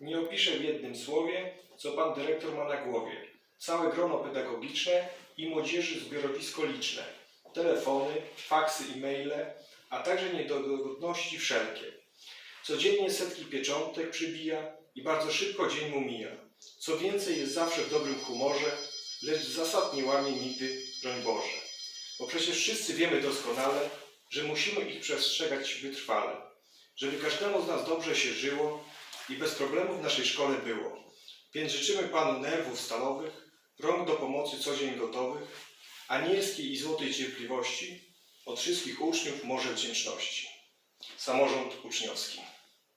Nie opiszę w jednym słowie, co pan dyrektor ma na głowie. Całe grono pedagogiczne i młodzieży zbiorowisko liczne. Telefony, faksy i maile, a także niedogodności wszelkie. Codziennie setki pieczątek przybija i bardzo szybko dzień mu mija. Co więcej, jest zawsze w dobrym humorze, lecz zasad nie łamie nigdy, broń Boże. Bo przecież wszyscy wiemy doskonale, że musimy ich przestrzegać wytrwale, żeby każdemu z nas dobrze się żyło i bez problemów w naszej szkole było. Więc życzymy Panu nerwów stalowych, rąk do pomocy co dzień gotowych, anielskiej i złotej cierpliwości, od wszystkich uczniów morze wdzięczności. Samorząd uczniowski.